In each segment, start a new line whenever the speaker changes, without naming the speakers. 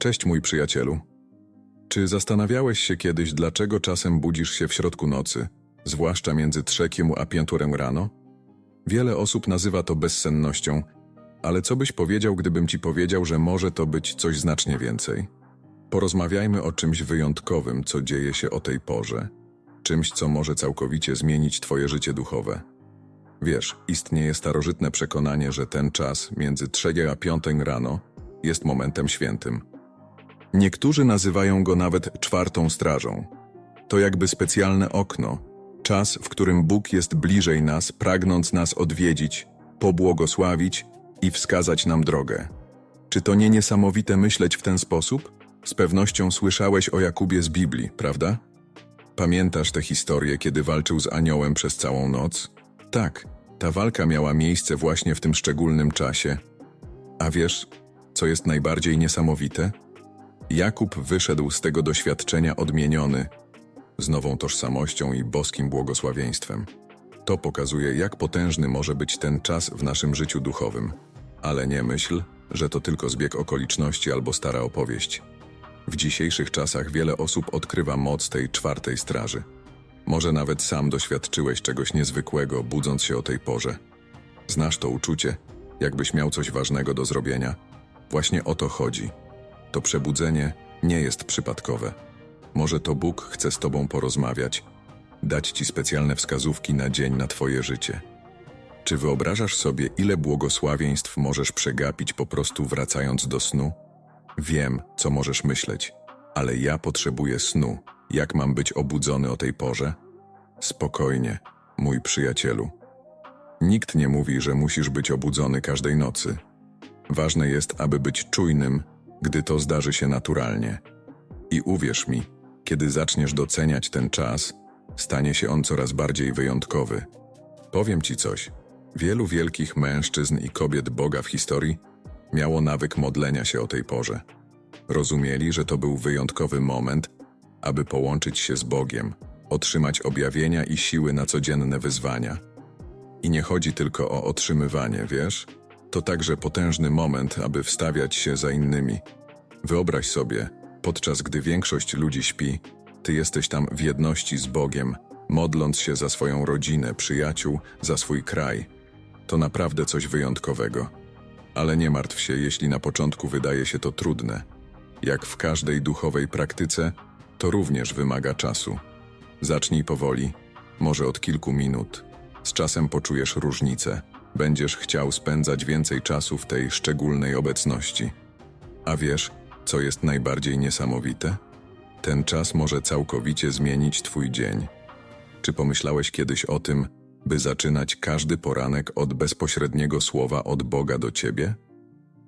Cześć mój przyjacielu. Czy zastanawiałeś się kiedyś, dlaczego czasem budzisz się w środku nocy, zwłaszcza między trzeciem a piąturem rano? Wiele osób nazywa to bezsennością, ale co byś powiedział, gdybym ci powiedział, że może to być coś znacznie więcej? Porozmawiajmy o czymś wyjątkowym, co dzieje się o tej porze. Czymś, co może całkowicie zmienić twoje życie duchowe. Wiesz, istnieje starożytne przekonanie, że ten czas między trzecim a piątym rano jest momentem świętym. Niektórzy nazywają go nawet czwartą strażą. To jakby specjalne okno, czas, w którym Bóg jest bliżej nas, pragnąc nas odwiedzić, pobłogosławić i wskazać nam drogę. Czy to nie niesamowite myśleć w ten sposób? Z pewnością słyszałeś o Jakubie z Biblii, prawda? Pamiętasz tę historię, kiedy walczył z aniołem przez całą noc? Tak, ta walka miała miejsce właśnie w tym szczególnym czasie. A wiesz, co jest najbardziej niesamowite? Jakub wyszedł z tego doświadczenia odmieniony, z nową tożsamością i boskim błogosławieństwem. To pokazuje, jak potężny może być ten czas w naszym życiu duchowym. Ale nie myśl, że to tylko zbieg okoliczności albo stara opowieść. W dzisiejszych czasach wiele osób odkrywa moc tej czwartej straży. Może nawet sam doświadczyłeś czegoś niezwykłego, budząc się o tej porze. Znasz to uczucie, jakbyś miał coś ważnego do zrobienia. Właśnie o to chodzi. To przebudzenie nie jest przypadkowe. Może to Bóg chce z Tobą porozmawiać, dać Ci specjalne wskazówki na dzień na Twoje życie. Czy wyobrażasz sobie, ile błogosławieństw możesz przegapić po prostu wracając do snu? Wiem, co możesz myśleć, ale ja potrzebuję snu. Jak mam być obudzony o tej porze? Spokojnie, mój przyjacielu. Nikt nie mówi, że musisz być obudzony każdej nocy. Ważne jest, aby być czujnym, gdy to zdarzy się naturalnie. I uwierz mi, kiedy zaczniesz doceniać ten czas, stanie się on coraz bardziej wyjątkowy. Powiem ci coś. Wielu wielkich mężczyzn i kobiet Boga w historii miało nawyk modlenia się o tej porze. Rozumieli, że to był wyjątkowy moment, aby połączyć się z Bogiem, otrzymać objawienia i siły na codzienne wyzwania. I nie chodzi tylko o otrzymywanie, wiesz? To także potężny moment, aby wstawiać się za innymi. Wyobraź sobie, podczas gdy większość ludzi śpi, ty jesteś tam w jedności z Bogiem, modląc się za swoją rodzinę, przyjaciół, za swój kraj. To naprawdę coś wyjątkowego. Ale nie martw się, jeśli na początku wydaje się to trudne. Jak w każdej duchowej praktyce, to również wymaga czasu. Zacznij powoli, może od kilku minut. Z czasem poczujesz różnicę. Będziesz chciał spędzać więcej czasu w tej szczególnej obecności. A wiesz, co jest najbardziej niesamowite? Ten czas może całkowicie zmienić Twój dzień. Czy pomyślałeś kiedyś o tym, by zaczynać każdy poranek od bezpośredniego słowa od Boga do Ciebie?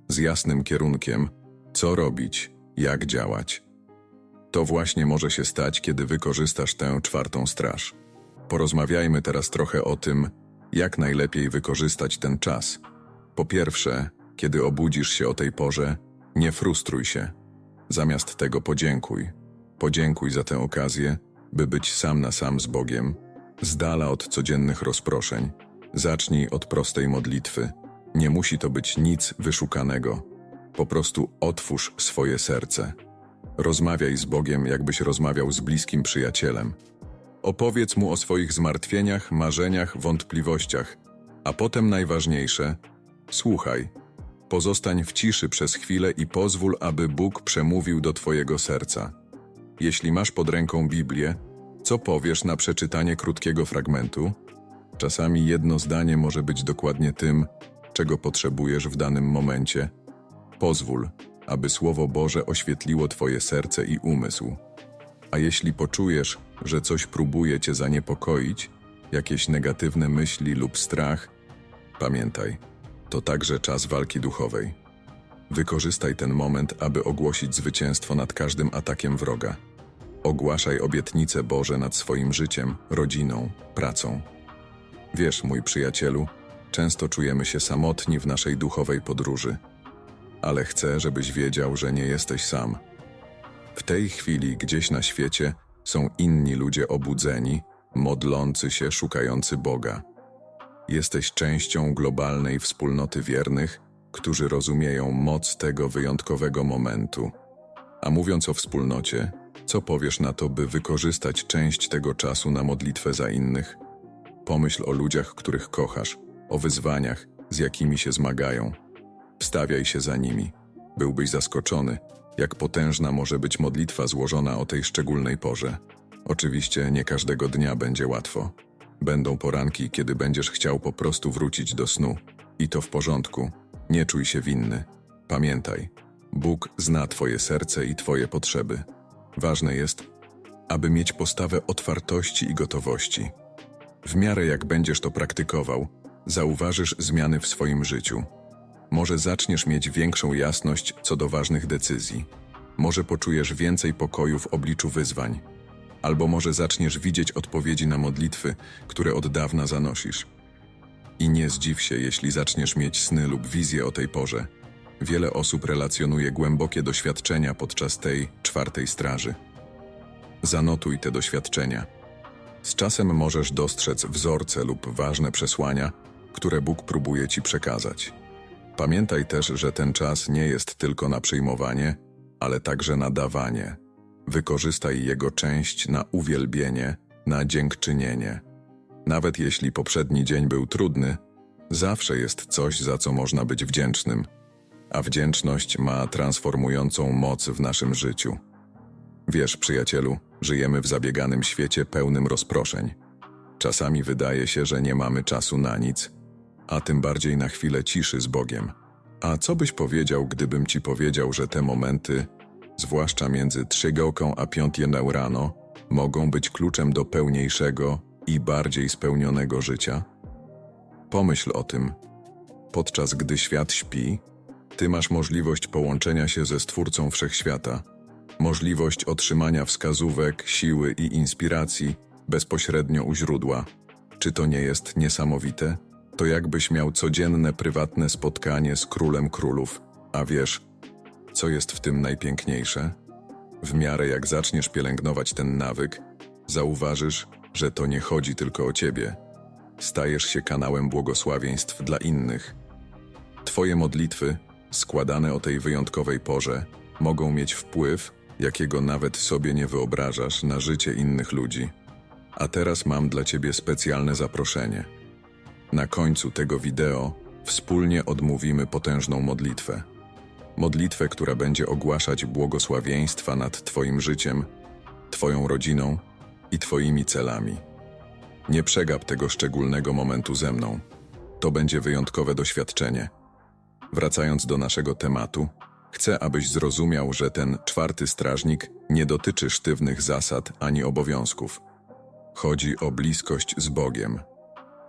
Z jasnym kierunkiem, co robić, jak działać. To właśnie może się stać, kiedy wykorzystasz tę czwartą straż. Porozmawiajmy teraz trochę o tym, jak najlepiej wykorzystać ten czas. Po pierwsze, kiedy obudzisz się o tej porze, nie frustruj się. Zamiast tego podziękuj. Podziękuj za tę okazję, by być sam na sam z Bogiem, z dala od codziennych rozproszeń. Zacznij od prostej modlitwy. Nie musi to być nic wyszukanego. Po prostu otwórz swoje serce. Rozmawiaj z Bogiem, jakbyś rozmawiał z bliskim przyjacielem. Opowiedz mu o swoich zmartwieniach, marzeniach, wątpliwościach, a potem najważniejsze słuchaj. Pozostań w ciszy przez chwilę i pozwól, aby Bóg przemówił do Twojego serca. Jeśli masz pod ręką Biblię, co powiesz na przeczytanie krótkiego fragmentu? Czasami jedno zdanie może być dokładnie tym, czego potrzebujesz w danym momencie. Pozwól, aby Słowo Boże oświetliło Twoje serce i umysł. A jeśli poczujesz, że coś próbuje Cię zaniepokoić, jakieś negatywne myśli lub strach, pamiętaj, to także czas walki duchowej. Wykorzystaj ten moment, aby ogłosić zwycięstwo nad każdym atakiem wroga. Ogłaszaj obietnice Boże nad swoim życiem, rodziną, pracą. Wiesz, mój przyjacielu, często czujemy się samotni w naszej duchowej podróży, ale chcę, żebyś wiedział, że nie jesteś sam. W tej chwili gdzieś na świecie są inni ludzie obudzeni, modlący się, szukający Boga. Jesteś częścią globalnej wspólnoty wiernych, którzy rozumieją moc tego wyjątkowego momentu. A mówiąc o wspólnocie, co powiesz na to, by wykorzystać część tego czasu na modlitwę za innych? Pomyśl o ludziach, których kochasz, o wyzwaniach, z jakimi się zmagają. Wstawiaj się za nimi. Byłbyś zaskoczony, jak potężna może być modlitwa złożona o tej szczególnej porze. Oczywiście nie każdego dnia będzie łatwo. Będą poranki, kiedy będziesz chciał po prostu wrócić do snu. I to w porządku. Nie czuj się winny. Pamiętaj, Bóg zna Twoje serce i Twoje potrzeby. Ważne jest, aby mieć postawę otwartości i gotowości. W miarę jak będziesz to praktykował, zauważysz zmiany w swoim życiu. Może zaczniesz mieć większą jasność co do ważnych decyzji. Może poczujesz więcej pokoju w obliczu wyzwań. Albo może zaczniesz widzieć odpowiedzi na modlitwy, które od dawna zanosisz. I nie zdziw się, jeśli zaczniesz mieć sny lub wizje o tej porze. Wiele osób relacjonuje głębokie doświadczenia podczas tej czwartej straży. Zanotuj te doświadczenia. Z czasem możesz dostrzec wzorce lub ważne przesłania, które Bóg próbuje ci przekazać. Pamiętaj też, że ten czas nie jest tylko na przyjmowanie, ale także na dawanie. Wykorzystaj jego część na uwielbienie, na dziękczynienie. Nawet jeśli poprzedni dzień był trudny, zawsze jest coś, za co można być wdzięcznym, a wdzięczność ma transformującą moc w naszym życiu. Wiesz, przyjacielu, żyjemy w zabieganym świecie pełnym rozproszeń. Czasami wydaje się, że nie mamy czasu na nic, a tym bardziej na chwilę ciszy z Bogiem. A co byś powiedział, gdybym ci powiedział, że te momenty, zwłaszcza między trzygołką a piątieną rano, mogą być kluczem do pełniejszego i bardziej spełnionego życia? Pomyśl o tym. Podczas gdy świat śpi, ty masz możliwość połączenia się ze Stwórcą Wszechświata, możliwość otrzymania wskazówek, siły i inspiracji bezpośrednio u źródła. Czy to nie jest niesamowite? To jakbyś miał codzienne prywatne spotkanie z królem królów. A wiesz, co jest w tym najpiękniejsze? W miarę jak zaczniesz pielęgnować ten nawyk, zauważysz, że to nie chodzi tylko o ciebie. Stajesz się kanałem błogosławieństw dla innych. Twoje modlitwy, składane o tej wyjątkowej porze, mogą mieć wpływ, jakiego nawet sobie nie wyobrażasz, na życie innych ludzi. A teraz mam dla ciebie specjalne zaproszenie. Na końcu tego wideo wspólnie odmówimy potężną modlitwę. Modlitwę, która będzie ogłaszać błogosławieństwa nad Twoim życiem, Twoją rodziną i Twoimi celami. Nie przegap tego szczególnego momentu ze mną. To będzie wyjątkowe doświadczenie. Wracając do naszego tematu, chcę, abyś zrozumiał, że ten czwarty strażnik nie dotyczy sztywnych zasad ani obowiązków. Chodzi o bliskość z Bogiem.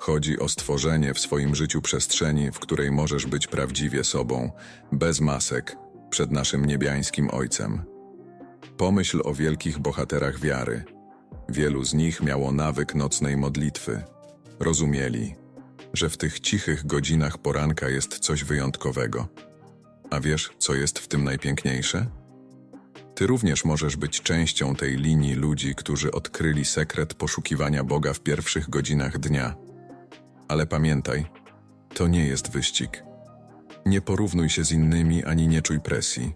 Chodzi o stworzenie w swoim życiu przestrzeni, w której możesz być prawdziwie sobą, bez masek, przed naszym niebiańskim Ojcem. Pomyśl o wielkich bohaterach wiary. Wielu z nich miało nawyk nocnej modlitwy. Rozumieli, że w tych cichych godzinach poranka jest coś wyjątkowego. A wiesz, co jest w tym najpiękniejsze? Ty również możesz być częścią tej linii ludzi, którzy odkryli sekret poszukiwania Boga w pierwszych godzinach dnia. Ale pamiętaj, to nie jest wyścig. Nie porównuj się z innymi ani nie czuj presji.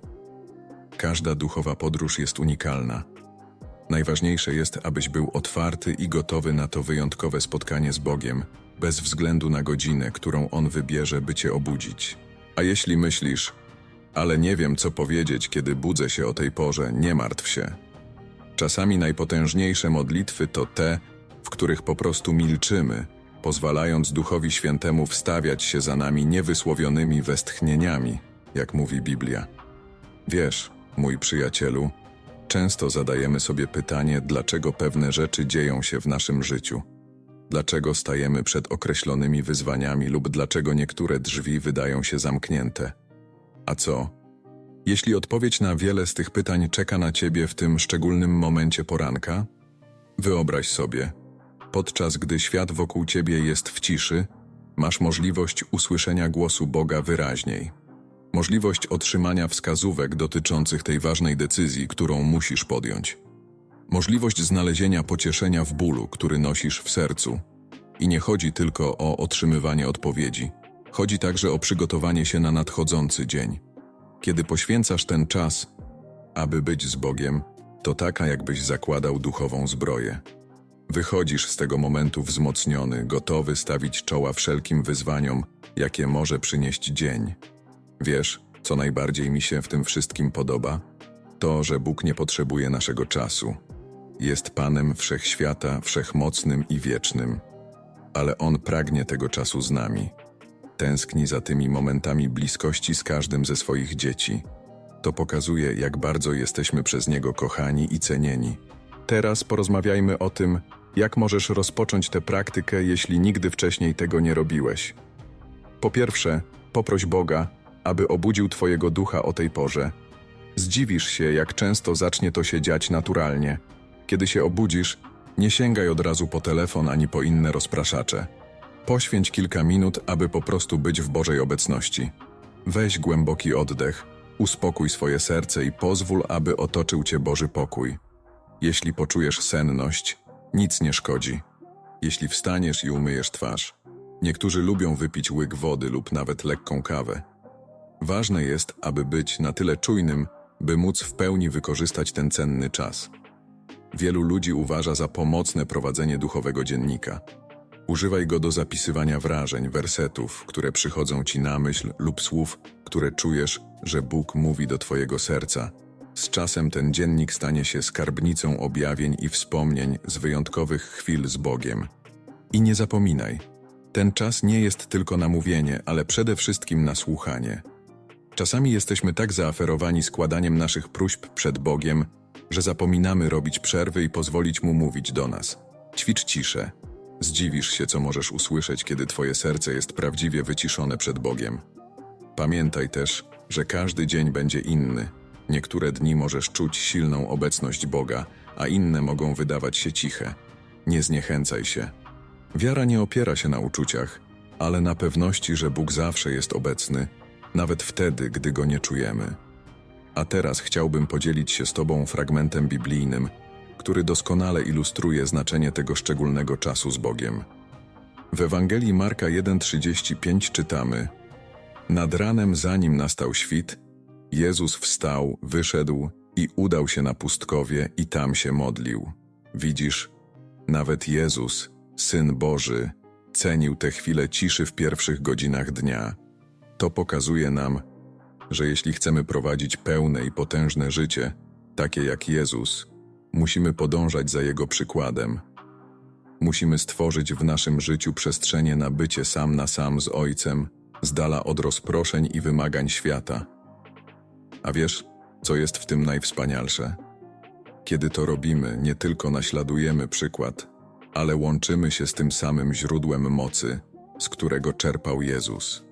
Każda duchowa podróż jest unikalna. Najważniejsze jest, abyś był otwarty i gotowy na to wyjątkowe spotkanie z Bogiem, bez względu na godzinę, którą On wybierze, by cię obudzić. A jeśli myślisz, ale nie wiem, co powiedzieć, kiedy budzę się o tej porze, nie martw się. Czasami najpotężniejsze modlitwy to te, w których po prostu milczymy, pozwalając Duchowi Świętemu wstawiać się za nami niewysłowionymi westchnieniami, jak mówi Biblia. Wiesz, mój przyjacielu, często zadajemy sobie pytanie, dlaczego pewne rzeczy dzieją się w naszym życiu. Dlaczego stajemy przed określonymi wyzwaniami lub dlaczego niektóre drzwi wydają się zamknięte. A co? Jeśli odpowiedź na wiele z tych pytań czeka na ciebie w tym szczególnym momencie poranka, wyobraź sobie, podczas gdy świat wokół ciebie jest w ciszy, masz możliwość usłyszenia głosu Boga wyraźniej. Możliwość otrzymania wskazówek dotyczących tej ważnej decyzji, którą musisz podjąć. Możliwość znalezienia pocieszenia w bólu, który nosisz w sercu. I nie chodzi tylko o otrzymywanie odpowiedzi. Chodzi także o przygotowanie się na nadchodzący dzień. Kiedy poświęcasz ten czas, aby być z Bogiem, to taka, jakbyś zakładał duchową zbroję. Wychodzisz z tego momentu wzmocniony, gotowy stawić czoła wszelkim wyzwaniom, jakie może przynieść dzień. Wiesz, co najbardziej mi się w tym wszystkim podoba? To, że Bóg nie potrzebuje naszego czasu. Jest Panem wszechświata, wszechmocnym i wiecznym. Ale On pragnie tego czasu z nami. Tęskni za tymi momentami bliskości z każdym ze swoich dzieci. To pokazuje, jak bardzo jesteśmy przez Niego kochani i cenieni. Teraz porozmawiajmy o tym, jak możesz rozpocząć tę praktykę, jeśli nigdy wcześniej tego nie robiłeś. Po pierwsze, poproś Boga, aby obudził Twojego ducha o tej porze. Zdziwisz się, jak często zacznie to się dziać naturalnie. Kiedy się obudzisz, nie sięgaj od razu po telefon ani po inne rozpraszacze. Poświęć kilka minut, aby po prostu być w Bożej obecności. Weź głęboki oddech, uspokój swoje serce i pozwól, aby otoczył Cię Boży pokój. Jeśli poczujesz senność, nic nie szkodzi. Jeśli wstaniesz i umyjesz twarz, niektórzy lubią wypić łyk wody lub nawet lekką kawę. Ważne jest, aby być na tyle czujnym, by móc w pełni wykorzystać ten cenny czas. Wielu ludzi uważa za pomocne prowadzenie duchowego dziennika. Używaj go do zapisywania wrażeń, wersetów, które przychodzą ci na myśl, lub słów, które czujesz, że Bóg mówi do twojego serca. Z czasem ten dziennik stanie się skarbnicą objawień i wspomnień z wyjątkowych chwil z Bogiem. I nie zapominaj, ten czas nie jest tylko na mówienie, ale przede wszystkim na słuchanie. Czasami jesteśmy tak zaaferowani składaniem naszych próśb przed Bogiem, że zapominamy robić przerwy i pozwolić Mu mówić do nas. Ćwicz ciszę. Zdziwisz się, co możesz usłyszeć, kiedy Twoje serce jest prawdziwie wyciszone przed Bogiem. Pamiętaj też, że każdy dzień będzie inny. Niektóre dni możesz czuć silną obecność Boga, a inne mogą wydawać się ciche. Nie zniechęcaj się. Wiara nie opiera się na uczuciach, ale na pewności, że Bóg zawsze jest obecny, nawet wtedy, gdy go nie czujemy. A teraz chciałbym podzielić się z Tobą fragmentem biblijnym, który doskonale ilustruje znaczenie tego szczególnego czasu z Bogiem. W Ewangelii Marka 1:35 czytamy: Nad ranem, zanim nastał świt, Jezus wstał, wyszedł i udał się na pustkowie i tam się modlił. Widzisz, nawet Jezus, Syn Boży, cenił te chwile ciszy w pierwszych godzinach dnia. To pokazuje nam, że jeśli chcemy prowadzić pełne i potężne życie, takie jak Jezus, musimy podążać za Jego przykładem. Musimy stworzyć w naszym życiu przestrzenie na bycie sam na sam z Ojcem, z dala od rozproszeń i wymagań świata. A wiesz, co jest w tym najwspanialsze? Kiedy to robimy, nie tylko naśladujemy przykład, ale łączymy się z tym samym źródłem mocy, z którego czerpał Jezus.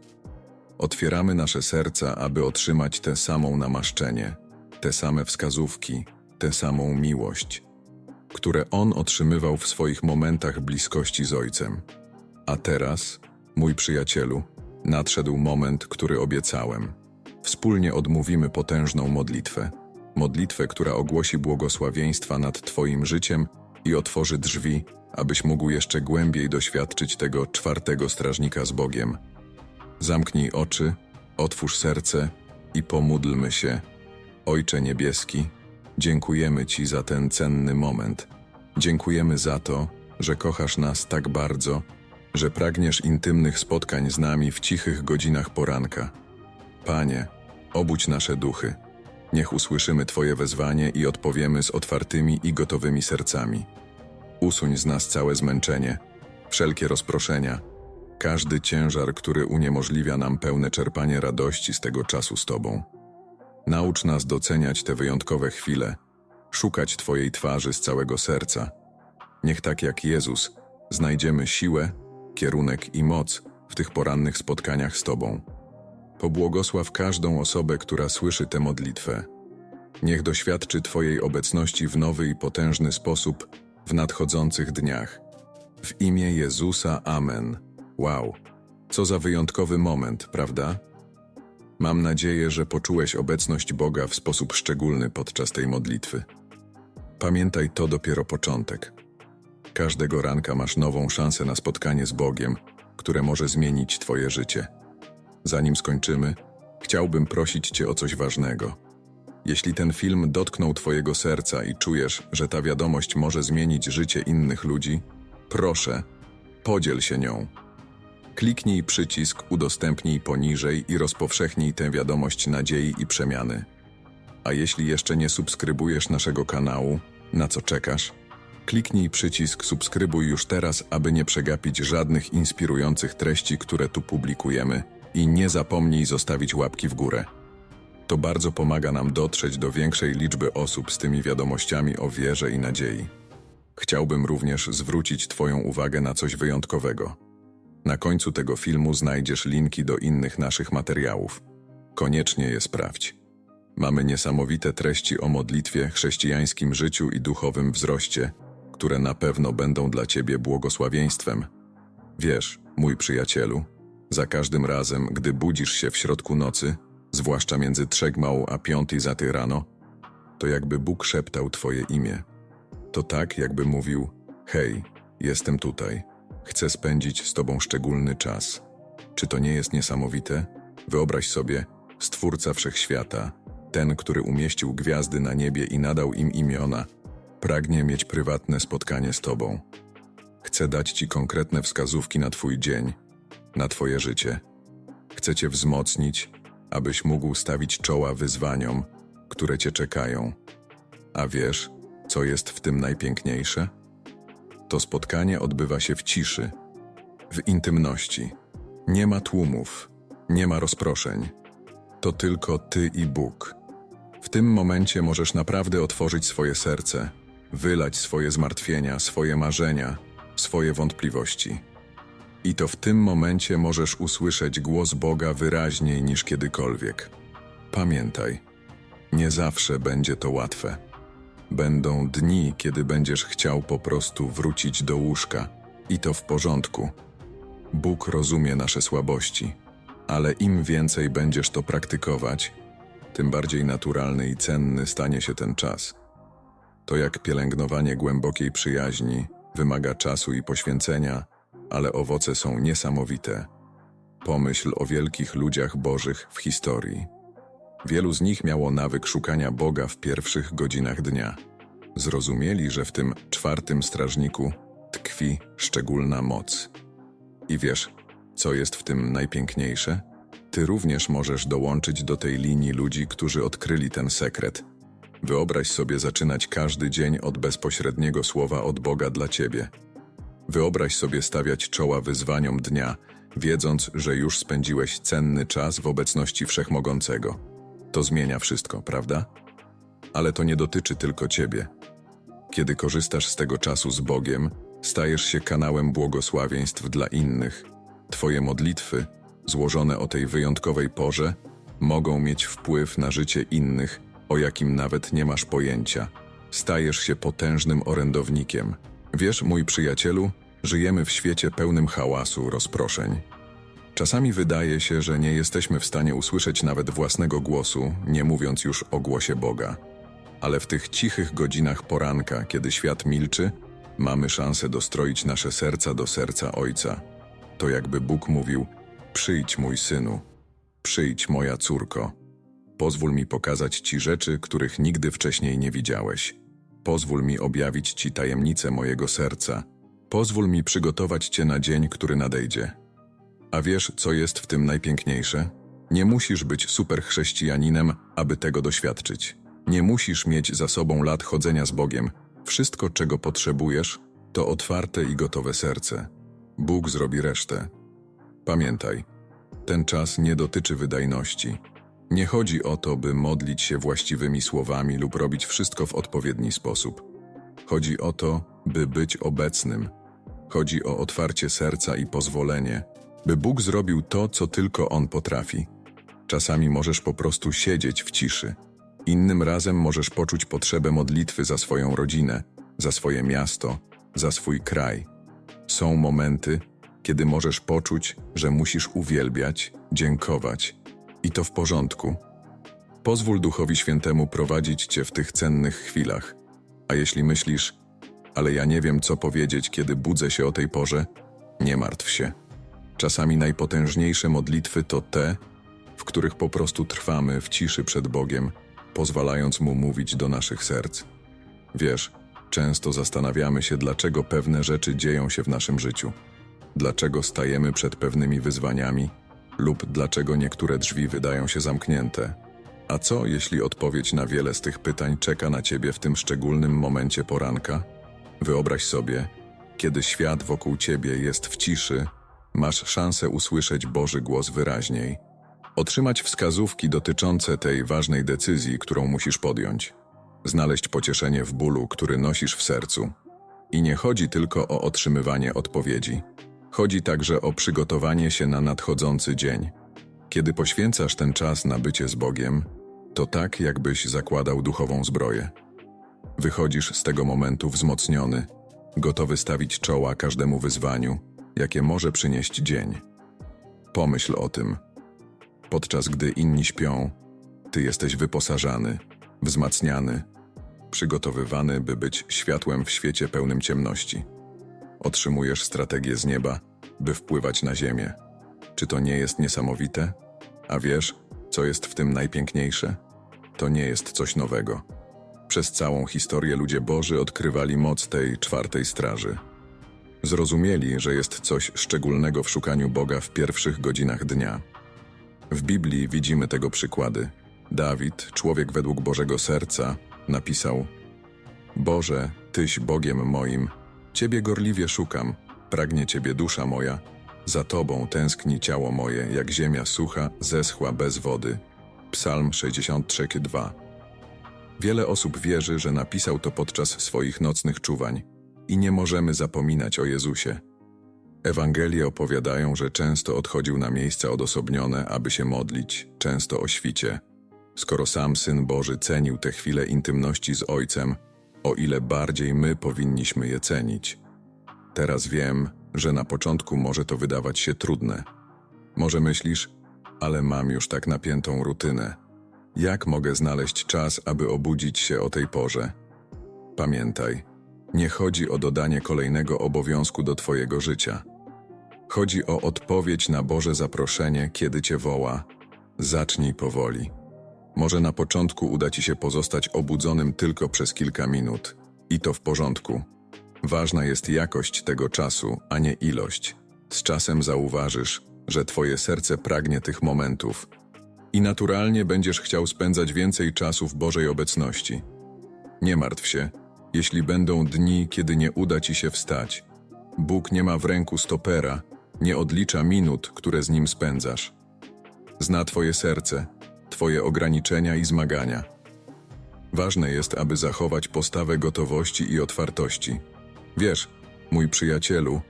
Otwieramy nasze serca, aby otrzymać tę samą namaszczenie, te same wskazówki, tę samą miłość, które On otrzymywał w swoich momentach bliskości z Ojcem. A teraz, mój przyjacielu, nadszedł moment, który obiecałem. Wspólnie odmówimy potężną modlitwę. Modlitwę, która ogłosi błogosławieństwa nad Twoim życiem i otworzy drzwi, abyś mógł jeszcze głębiej doświadczyć tego czwartego strażnika z Bogiem. Zamknij oczy, otwórz serce i pomódlmy się. Ojcze Niebieski, dziękujemy Ci za ten cenny moment. Dziękujemy za to, że kochasz nas tak bardzo, że pragniesz intymnych spotkań z nami w cichych godzinach poranka. Panie, obudź nasze duchy. Niech usłyszymy Twoje wezwanie i odpowiemy z otwartymi i gotowymi sercami. Usuń z nas całe zmęczenie, wszelkie rozproszenia, każdy ciężar, który uniemożliwia nam pełne czerpanie radości z tego czasu z Tobą. Naucz nas doceniać te wyjątkowe chwile, szukać Twojej twarzy z całego serca. Niech tak jak Jezus znajdziemy siłę, kierunek i moc w tych porannych spotkaniach z Tobą. Pobłogosław każdą osobę, która słyszy tę modlitwę. Niech doświadczy Twojej obecności w nowy i potężny sposób w nadchodzących dniach. W imię Jezusa, Amen. Wow, co za wyjątkowy moment, prawda? Mam nadzieję, że poczułeś obecność Boga w sposób szczególny podczas tej modlitwy. Pamiętaj, to dopiero początek. Każdego ranka masz nową szansę na spotkanie z Bogiem, które może zmienić Twoje życie. Zanim skończymy, chciałbym prosić Cię o coś ważnego. Jeśli ten film dotknął Twojego serca i czujesz, że ta wiadomość może zmienić życie innych ludzi, proszę, podziel się nią. Kliknij przycisk udostępnij poniżej i rozpowszechnij tę wiadomość nadziei i przemiany. A jeśli jeszcze nie subskrybujesz naszego kanału, na co czekasz? Kliknij przycisk subskrybuj już teraz, aby nie przegapić żadnych inspirujących treści, które tu publikujemy i nie zapomnij zostawić łapki w górę. To bardzo pomaga nam dotrzeć do większej liczby osób z tymi wiadomościami o wierze i nadziei. Chciałbym również zwrócić Twoją uwagę na coś wyjątkowego. Na końcu tego filmu znajdziesz linki do innych naszych materiałów. Koniecznie je sprawdź. Mamy niesamowite treści o modlitwie, chrześcijańskim życiu i duchowym wzroście, które na pewno będą dla Ciebie błogosławieństwem. Wiesz, mój przyjacielu, za każdym razem, gdy budzisz się w środku nocy, zwłaszcza między trzegmą a piątej za ty rano, to jakby Bóg szeptał Twoje imię. To tak, jakby mówił: Hej, jestem tutaj, chcę spędzić z Tobą szczególny czas. Czy to nie jest niesamowite? Wyobraź sobie, Stwórca wszechświata, ten, który umieścił gwiazdy na niebie i nadał im imiona, pragnie mieć prywatne spotkanie z Tobą. Chce dać Ci konkretne wskazówki na Twój dzień, na Twoje życie. Chce Cię wzmocnić, abyś mógł stawić czoła wyzwaniom, które Cię czekają. A wiesz, co jest w tym najpiękniejsze? To spotkanie odbywa się w ciszy, w intymności. Nie ma tłumów, nie ma rozproszeń. To tylko Ty i Bóg. W tym momencie możesz naprawdę otworzyć swoje serce, wylać swoje zmartwienia, swoje marzenia, swoje wątpliwości. I to w tym momencie możesz usłyszeć głos Boga wyraźniej niż kiedykolwiek. Pamiętaj, nie zawsze będzie to łatwe. Będą dni, kiedy będziesz chciał po prostu wrócić do łóżka, i to w porządku. Bóg rozumie nasze słabości, ale im więcej będziesz to praktykować, tym bardziej naturalny i cenny stanie się ten czas. To jak pielęgnowanie głębokiej przyjaźni, wymaga czasu i poświęcenia, ale owoce są niesamowite. Pomyśl o wielkich ludziach bożych w historii. Wielu z nich miało nawyk szukania Boga w pierwszych godzinach dnia. Zrozumieli, że w tym czwartym strażniku tkwi szczególna moc. I wiesz, co jest w tym najpiękniejsze? Ty również możesz dołączyć do tej linii ludzi, którzy odkryli ten sekret. Wyobraź sobie zaczynać każdy dzień od bezpośredniego słowa od Boga dla ciebie. Wyobraź sobie stawiać czoła wyzwaniom dnia, wiedząc, że już spędziłeś cenny czas w obecności Wszechmogącego. To zmienia wszystko, prawda? Ale to nie dotyczy tylko ciebie. Kiedy korzystasz z tego czasu z Bogiem, stajesz się kanałem błogosławieństw dla innych. Twoje modlitwy, złożone o tej wyjątkowej porze, mogą mieć wpływ na życie innych, o jakim nawet nie masz pojęcia. Stajesz się potężnym orędownikiem. Wiesz, mój przyjacielu, żyjemy w świecie pełnym hałasu, rozproszeń. Czasami wydaje się, że nie jesteśmy w stanie usłyszeć nawet własnego głosu, nie mówiąc już o głosie Boga. Ale w tych cichych godzinach poranka, kiedy świat milczy, mamy szansę dostroić nasze serca do serca Ojca. To jakby Bóg mówił: Przyjdź, mój synu, przyjdź, moja córko. Pozwól mi pokazać ci rzeczy, których nigdy wcześniej nie widziałeś. Pozwól mi objawić ci tajemnice mojego serca. Pozwól mi przygotować cię na dzień, który nadejdzie. A wiesz, co jest w tym najpiękniejsze? Nie musisz być superchrześcijaninem, aby tego doświadczyć. Nie musisz mieć za sobą lat chodzenia z Bogiem. Wszystko, czego potrzebujesz, to otwarte i gotowe serce. Bóg zrobi resztę. Pamiętaj, ten czas nie dotyczy wydajności. Nie chodzi o to, by modlić się właściwymi słowami lub robić wszystko w odpowiedni sposób. Chodzi o to, by być obecnym. Chodzi o otwarcie serca i pozwolenie, by Bóg zrobił to, co tylko On potrafi. Czasami możesz po prostu siedzieć w ciszy. Innym razem możesz poczuć potrzebę modlitwy za swoją rodzinę, za swoje miasto, za swój kraj. Są momenty, kiedy możesz poczuć, że musisz uwielbiać, dziękować i to w porządku. Pozwól Duchowi Świętemu prowadzić cię w tych cennych chwilach. A jeśli myślisz, ale ja nie wiem, co powiedzieć, kiedy budzę się o tej porze, nie martw się. Czasami najpotężniejsze modlitwy to te, w których po prostu trwamy w ciszy przed Bogiem, pozwalając mu mówić do naszych serc. Wiesz, często zastanawiamy się, dlaczego pewne rzeczy dzieją się w naszym życiu. Dlaczego stajemy przed pewnymi wyzwaniami lub dlaczego niektóre drzwi wydają się zamknięte. A co, jeśli odpowiedź na wiele z tych pytań czeka na ciebie w tym szczególnym momencie poranka? Wyobraź sobie, kiedy świat wokół ciebie jest w ciszy, masz szansę usłyszeć Boży głos wyraźniej, otrzymać wskazówki dotyczące tej ważnej decyzji, którą musisz podjąć, znaleźć pocieszenie w bólu, który nosisz w sercu. I nie chodzi tylko o otrzymywanie odpowiedzi. Chodzi także o przygotowanie się na nadchodzący dzień. Kiedy poświęcasz ten czas na bycie z Bogiem, to tak, jakbyś zakładał duchową zbroję. Wychodzisz z tego momentu wzmocniony, gotowy stawić czoła każdemu wyzwaniu, jakie może przynieść dzień. Pomyśl o tym. Podczas gdy inni śpią, ty jesteś wyposażany, wzmacniany, przygotowywany, by być światłem w świecie pełnym ciemności. Otrzymujesz strategię z nieba, by wpływać na ziemię. Czy to nie jest niesamowite? A wiesz, co jest w tym najpiękniejsze? To nie jest coś nowego. Przez całą historię ludzie Boży odkrywali moc tej czwartej straży. Zrozumieli, że jest coś szczególnego w szukaniu Boga w pierwszych godzinach dnia. W Biblii widzimy tego przykłady. Dawid, człowiek według Bożego serca, napisał: Boże, Tyś Bogiem moim, Ciebie gorliwie szukam, pragnie Ciebie dusza moja, za Tobą tęskni ciało moje, jak ziemia sucha, zeschła bez wody. Psalm 63:2. Wiele osób wierzy, że napisał to podczas swoich nocnych czuwań i nie możemy zapominać o Jezusie. Ewangelie opowiadają, że często odchodził na miejsca odosobnione, aby się modlić, często o świcie. Skoro sam Syn Boży cenił te chwile intymności z Ojcem, o ile bardziej my powinniśmy je cenić. Teraz wiem, że na początku może to wydawać się trudne. Może myślisz, ale mam już tak napiętą rutynę. Jak mogę znaleźć czas, aby obudzić się o tej porze? Pamiętaj, nie chodzi o dodanie kolejnego obowiązku do Twojego życia. Chodzi o odpowiedź na Boże zaproszenie, kiedy Cię woła. Zacznij powoli. Może na początku uda Ci się pozostać obudzonym tylko przez kilka minut. I to w porządku. Ważna jest jakość tego czasu, a nie ilość. Z czasem zauważysz, że Twoje serce pragnie tych momentów i naturalnie będziesz chciał spędzać więcej czasu w Bożej obecności. Nie martw się, jeśli będą dni, kiedy nie uda Ci się wstać. Bóg nie ma w ręku stopera, nie odlicza minut, które z Nim spędzasz. Zna Twoje serce, Twoje ograniczenia i zmagania. Ważne jest, aby zachować postawę gotowości i otwartości. Wiesz, mój przyjacielu,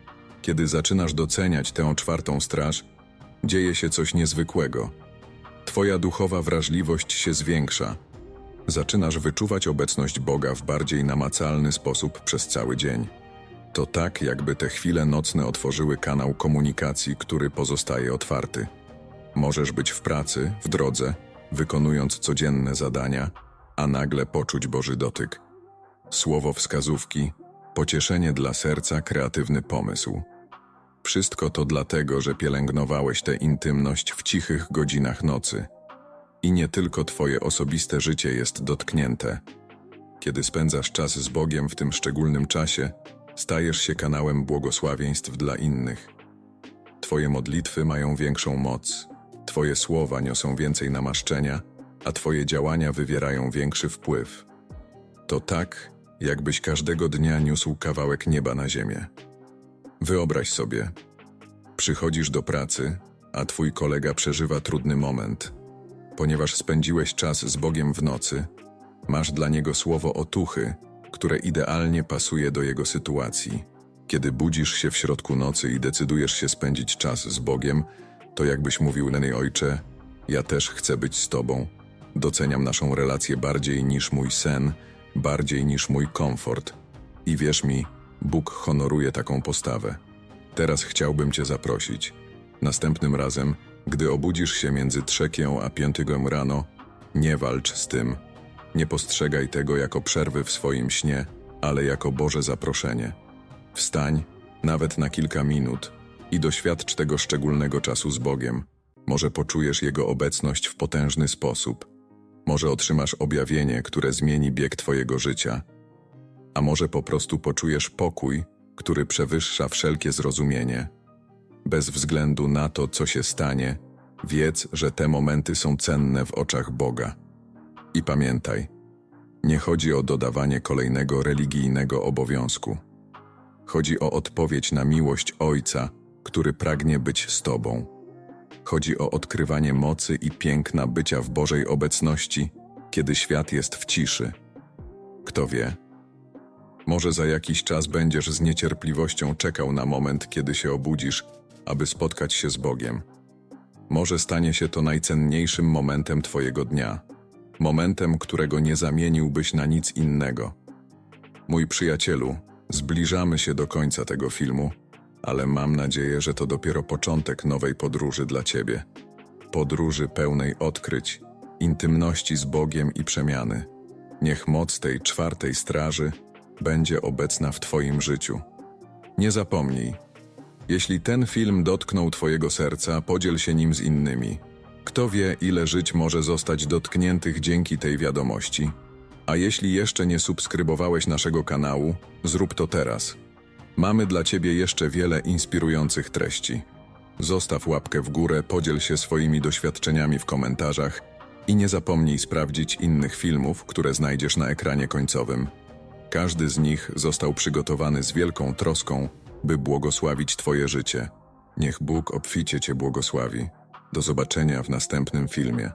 kiedy zaczynasz doceniać tę czwartą straż, dzieje się coś niezwykłego. Twoja duchowa wrażliwość się zwiększa. Zaczynasz wyczuwać obecność Boga w bardziej namacalny sposób przez cały dzień. To tak, jakby te chwile nocne otworzyły kanał komunikacji, który pozostaje otwarty. Możesz być w pracy, w drodze, wykonując codzienne zadania, a nagle poczuć Boży dotyk. Słowo wskazówki, pocieszenie dla serca, kreatywny pomysł. Wszystko to dlatego, że pielęgnowałeś tę intymność w cichych godzinach nocy. I nie tylko Twoje osobiste życie jest dotknięte. Kiedy spędzasz czas z Bogiem w tym szczególnym czasie, stajesz się kanałem błogosławieństw dla innych. Twoje modlitwy mają większą moc, Twoje słowa niosą więcej namaszczenia, a Twoje działania wywierają większy wpływ. To tak, jakbyś każdego dnia niósł kawałek nieba na ziemię. Wyobraź sobie, przychodzisz do pracy, a Twój kolega przeżywa trudny moment. Ponieważ spędziłeś czas z Bogiem w nocy, masz dla niego słowo otuchy, które idealnie pasuje do jego sytuacji. Kiedy budzisz się w środku nocy i decydujesz się spędzić czas z Bogiem, to jakbyś mówił Lenej Ojcze, ja też chcę być z Tobą. Doceniam naszą relację bardziej niż mój sen, bardziej niż mój komfort. I wierz mi, Bóg honoruje taką postawę. Teraz chciałbym Cię zaprosić. Następnym razem, gdy obudzisz się między trzekią a piątym rano, nie walcz z tym. Nie postrzegaj tego jako przerwy w swoim śnie, ale jako Boże zaproszenie. Wstań, nawet na kilka minut, i doświadcz tego szczególnego czasu z Bogiem. Może poczujesz Jego obecność w potężny sposób. Może otrzymasz objawienie, które zmieni bieg Twojego życia, a może po prostu poczujesz pokój, który przewyższa wszelkie zrozumienie. Bez względu na to, co się stanie, wiedz, że te momenty są cenne w oczach Boga. I pamiętaj, nie chodzi o dodawanie kolejnego religijnego obowiązku. Chodzi o odpowiedź na miłość Ojca, który pragnie być z Tobą. Chodzi o odkrywanie mocy i piękna bycia w Bożej obecności, kiedy świat jest w ciszy. Kto wie? Może za jakiś czas będziesz z niecierpliwością czekał na moment, kiedy się obudzisz, aby spotkać się z Bogiem. Może stanie się to najcenniejszym momentem Twojego dnia, momentem, którego nie zamieniłbyś na nic innego. Mój przyjacielu, zbliżamy się do końca tego filmu, ale mam nadzieję, że to dopiero początek nowej podróży dla Ciebie. Podróży pełnej odkryć, intymności z Bogiem i przemiany. Niech moc tej czwartej straży będzie obecna w Twoim życiu. Nie zapomnij, jeśli ten film dotknął Twojego serca, podziel się nim z innymi. Kto wie, ile żyć może zostać dotkniętych dzięki tej wiadomości. A jeśli jeszcze nie subskrybowałeś naszego kanału, zrób to teraz. Mamy dla Ciebie jeszcze wiele inspirujących treści. Zostaw łapkę w górę, podziel się swoimi doświadczeniami w komentarzach i nie zapomnij sprawdzić innych filmów, które znajdziesz na ekranie końcowym. Każdy z nich został przygotowany z wielką troską, by błogosławić Twoje życie. Niech Bóg obficie Cię błogosławi. Do zobaczenia w następnym filmie.